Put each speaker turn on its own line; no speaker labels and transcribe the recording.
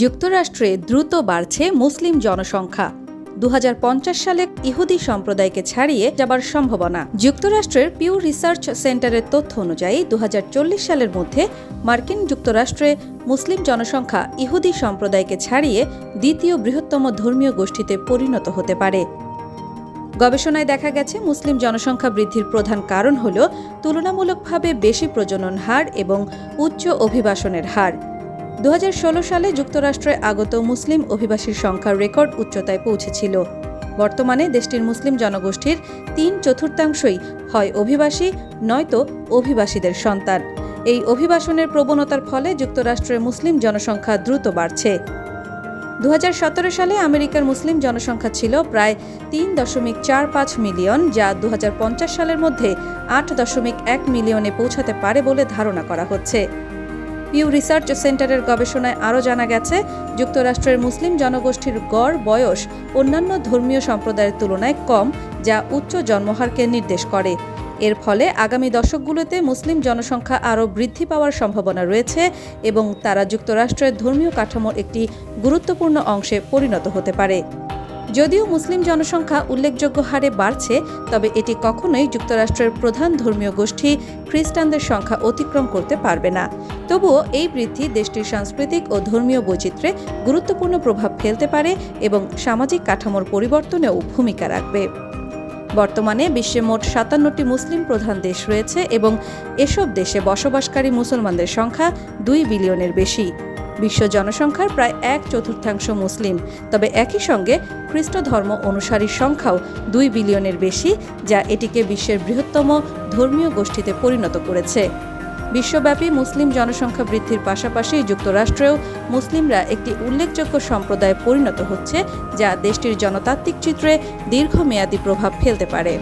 যুক্তরাষ্ট্রে দ্রুত বাড়ছে মুসলিম জনসংখ্যা। দু হাজার পঞ্চাশ সালে ইহুদি সম্প্রদায়কে ছাড়িয়ে যাবার সম্ভাবনা। যুক্তরাষ্ট্রের পিউ রিসার্চ সেন্টারের তথ্য অনুযায়ী দু হাজার চল্লিশ সালের মধ্যে মার্কিন যুক্তরাষ্ট্রে মুসলিম জনসংখ্যা ইহুদি সম্প্রদায়কে ছাড়িয়ে দ্বিতীয় বৃহত্তম ধর্মীয় গোষ্ঠীতে পরিণত হতে পারে। গবেষণায় দেখা গেছে, মুসলিম জনসংখ্যা বৃদ্ধির প্রধান কারণ হল তুলনামূলকভাবে বেশি প্রজনন হার এবং উচ্চ অভিবাসনের হার। দু হাজার ষোলো সালে যুক্তরাষ্ট্রে আগত মুসলিম অভিবাসীর সংখ্যার রেকর্ড উচ্চতায় পৌঁছেছিল। বর্তমানে দেশটির মুসলিম জনগোষ্ঠীর তিন চতুর্থাংশই হয় অভিবাসী, নয়তো অভিবাসীদের সন্তান। এই অভিবাসনের প্রবণতার ফলে যুক্তরাষ্ট্রের মুসলিম জনসংখ্যা দ্রুত বাড়ছে। দু হাজার সতেরো সালে আমেরিকার মুসলিম জনসংখ্যা ছিল প্রায় তিন দশমিক চার পাঁচ মিলিয়ন, যা দু হাজার পঞ্চাশ সালের মধ্যে আট দশমিক এক মিলিয়নে পৌঁছাতে পারে বলে ধারণা করা হচ্ছে। পিউ রিসার্চ সেন্টারের গবেষণায় আরও জানা গেছে, যুক্তরাষ্ট্রের মুসলিম জনগোষ্ঠীর গড় বয়স অন্যান্য ধর্মীয় সম্প্রদায়ের তুলনায় কম, যা উচ্চ জন্মহারকে নির্দেশ করে। এর ফলে আগামী দশকগুলোতে মুসলিম জনসংখ্যা আরও বৃদ্ধি পাওয়ার সম্ভাবনা রয়েছে এবং তারা যুক্তরাষ্ট্রের ধর্মীয় কাঠামোর একটি গুরুত্বপূর্ণ অংশে পরিণত হতে পারে। যদিও মুসলিম জনসংখ্যা উল্লেখযোগ্য হারে বাড়ছে, তবে এটি কখনোই যুক্তরাষ্ট্রের প্রধান ধর্মীয় গোষ্ঠী খ্রিস্টানদের সংখ্যা অতিক্রম করতে পারবে না। তবুও এই বৃদ্ধি দেশটির সাংস্কৃতিক ও ধর্মীয় বৈচিত্র্যে গুরুত্বপূর্ণ প্রভাব ফেলতে পারে এবং সামাজিক কাঠামোর পরিবর্তনেও ভূমিকা রাখবে। বর্তমানে বিশ্বে মোট সাতান্নটি মুসলিম প্রধান দেশ রয়েছে এবং এসব দেশে বসবাসকারী মুসলমানদের সংখ্যা দুই বিলিয়নের বেশি। বিশ্ব জনসংখ্যার প্রায় এক চতুর্থাংশ মুসলিম। তবে একই সঙ্গে খ্রিস্ট ধর্ম অনুসারীর সংখ্যাও দুই বিলিয়নের বেশি, যা এটিকে বিশ্বের বৃহত্তম ধর্মীয় গোষ্ঠীতে পরিণত করেছে। বিশ্বব্যাপী মুসলিম জনসংখ্যা বৃদ্ধির পাশাপাশি যুক্তরাষ্ট্রেও মুসলিমরা একটি উল্লেখযোগ্য সম্প্রদায়ে পরিণত হচ্ছে, যা দেশটির জনতাত্ত্বিক চিত্রে দীর্ঘমেয়াদী প্রভাব ফেলতে পারে।